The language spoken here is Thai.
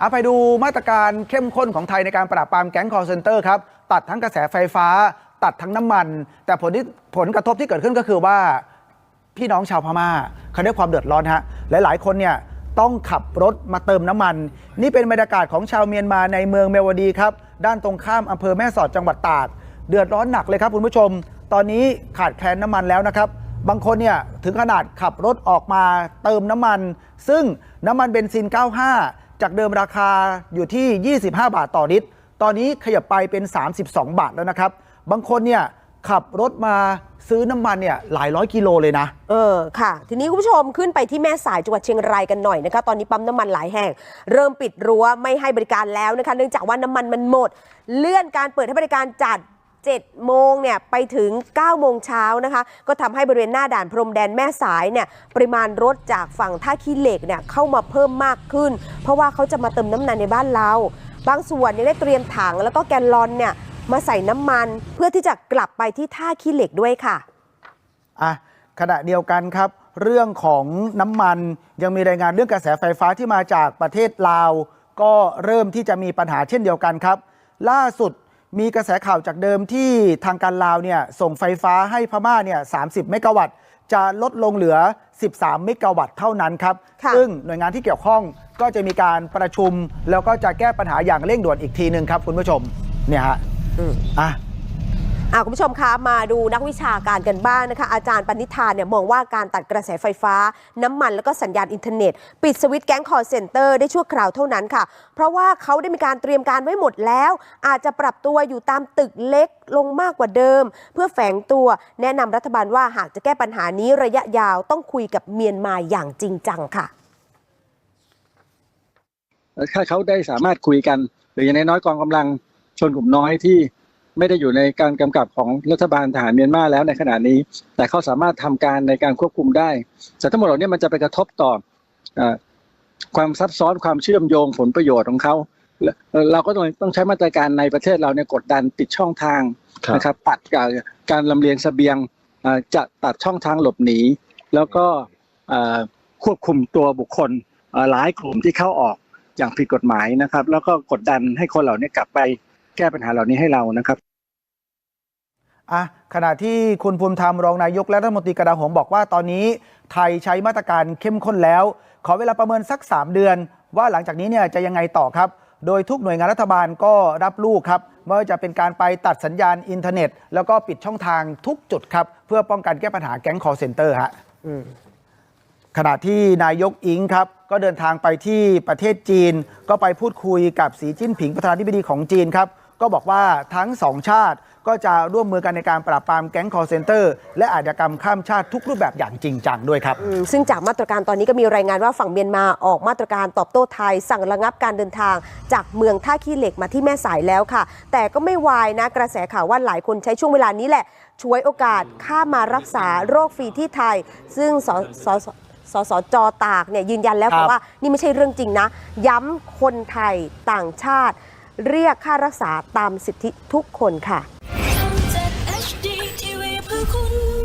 เอาไปดูมาตรการเข้มข้นของไทยในการปราบปรามแก๊งคอร์เซนเตอร์ครับ ตัดทั้งกระแสไฟฟ้า ตัดทั้งน้ำมัน แต่ผลที่ผลกระทบที่เกิดขึ้นก็คือว่า พี่น้องชาวพม่าเขาได้ความเดือดร้อนฮะหลายๆ คนเนี่ยต้องขับรถมาเติมน้ำมัน นี่เป็นบรรยากาศของชาวเมียนมาในเมืองเมวดีครับ ด้านตรงข้ามอำเภอแม่สอดจังหวัดตาก เดือดร้อนหนักเลยครับคุณผู้ชม ตอนนี้ขาดแคลนน้ำมันแล้วนะครับบางคนเนี่ยถึงขนาดขับรถออกมาเติมน้ำมัน ซึ่งน้ำมันเบนซิน 95 จากเดิมราคาอยู่ที่ 25 บาทต่อลิตร ตอนนี้ขยับไปเป็น 32 บาทแล้วนะครับ บางคนเนี่ยขับรถมาซื้อน้ำมันเนี่ยหลายร้อยกิโลเลยนะ เออค่ะ ทีนี้คุณผู้ชมขึ้นไปที่แม่สายจังหวัดเชียงรายกันหน่อยนะคะ ตอนนี้ปั๊มน้ำมันหลายแห่ง เริ่มปิดรั้วไม่ให้บริการแล้วนะคะ เนื่องจากว่าน้ำมันมันหมด เลื่อนการเปิดให้บริการจัด 7โมงเนี่ยไปถึง 9 โมงเช้านะคะ ก็ทำให้บริเวณหน้าด่านพรมแดนแม่สายเนี่ยปริมาณรถจากฝั่งท่าขี้เหล็กเนี่ยเข้ามาเพิ่มมากขึ้น เพราะว่าเขาจะมาเติมน้ำมันในบ้านเรา บางส่วนยังได้เตรียมถังแล้วก็แกนลอนเนี่ยมาใส่น้ำมันเพื่อที่จะกลับไปที่ท่าขี้เหล็กด้วยค่ะ อะขณะเดียวกันครับ เรื่องของน้ำมันยังมีรายงานเรื่องกระแสไฟฟ้าที่มาจากประเทศลาว ก็เริ่มที่จะมีปัญหาเช่นเดียวกันครับ ล่าสุด มีกระแสข่าวจากเดิมที่ทางการลาวเนี่ยส่งไฟฟ้าให้พม่าเนี่ย30 เมกะวัตต์ จะลดลงเหลือ 13 เมกะวัตต์เท่านั้นครับค่ะซึ่งหน่วยงานที่เกี่ยวข้องก็จะมีการประชุม แล้วก็จะแก้ปัญหาอย่างเร่งด่วนอีกทีหนึ่งครับคุณผู้ชมเนี่ยฮะอืมอะอะ คุณผู้ชมคะมาดูนักวิชาการกันบ้างนะคะ อาจารย์ปณิธานเนี่ยมองว่าการตัดกระแสไฟฟ้า น้ำมันแล้วก็สัญญาณอินเทอร์เน็ต ปิดสวิตช์แก๊งคอร์เซนเตอร์ได้ชั่วคราวเท่านั้นค่ะ เพราะว่าเขาได้มีการเตรียมการไว้หมดแล้ว อาจจะปรับตัวอยู่ตามตึกเล็กลงมากกว่าเดิม เพื่อแฝงตัวแนะนำรัฐบาลว่าหากจะแก้ปัญหานี้ระยะยาวต้องคุยกับเมียนมาอย่างจริงจังค่ะถ้าเขาได้สามารถคุยกัน หรืออย่างน้อยกองกำลังชนกลุ่มน้อยที่ ไม่ได้อยู่ในการกำกับของรัฐบาลทหารเมียนมาแล้วในขณะนี้ แต่เขาสามารถทำการในการควบคุมได้แต่ทั้งหมดเหล่านี้มันจะไปกระทบต่อเอ่อความซับซ้อนความเชื่อมโยงผลประโยชน์ของเขาและเอ่อเราก็ต้องต้องใช้มาตรการในประเทศเราเนี่ยกดดันปิดช่องทางครับนะครับตัดการการลำเลียงเสบียงเอ่อจะตัดช่องทางหลบหนี แล้วก็เอ่อควบคุมตัวบุคคลเอ่อหลายกลุ่มที่เข้าออกอย่างผิดกฎหมายนะครับ แล้วก็กดดันให้คนเหล่านี้กลับไปแก้ปัญหาเหล่านี้ให้เรานะครับ อะขณะที่คุณภูมิธรรมรองนายกและรัฐมนตรีกระดาหมบอกว่าตอนนี้ไทยใช้มาตรการเข้มข้นแล้ว ขอเวลาประเมินสัก 3 เดือน ว่าหลังจากนี้เนี่ยจะยังไงต่อครับ โดยทุกหน่วยงานรัฐบาลก็รับลูกครับไม่ว่าจะเป็นการไปตัดสัญญาณอินเทอร์เน็ต แล้วก็ปิดช่องทางทุกจุดครับ เพื่อป้องกันแก้ปัญหาแก๊งคอร์เซนเตอร์ฮะขณะที่นายกอิงครับ ก็เดินทางไปที่ประเทศจีน ก็ไปพูดคุยกับสีจิ้นผิงประธานาธิบดีของจีนครับ ก็บอกว่าทั้งสองชาติ ก็จะร่วมมือกันในการปราบปรามแก๊งคอร์เซนเตอร์ และอาชญากรรมข้ามชาติทุกรูปแบบอย่างจริงจังด้วยครับ อืมซึ่งจากมาตรการตอนนี้ก็มีรายงานว่าฝั่งเมียนมาออกมาตรการตอบโต้ไทย สั่งระงับการเดินทาง จากเมืองท่าขี้เหล็กมาที่แม่สายแล้วค่ะ แต่ก็ไม่วายนะกระแสข่าวว่าหลายคนใช้ช่วงเวลานี้แหละช่วยโอกาสข้ามมารักษาโรคฟรีที่ไทย ซึ่งสสสสสจตากเนี่ยยืนยันแล้วครัค่ะบ ว่า นี่ไม่ใช่เรื่องจริงนะ ย้ำคนไทยต่างชาติ เรียกค่ารักษาตามสิทธิทุกคนค่ะ 空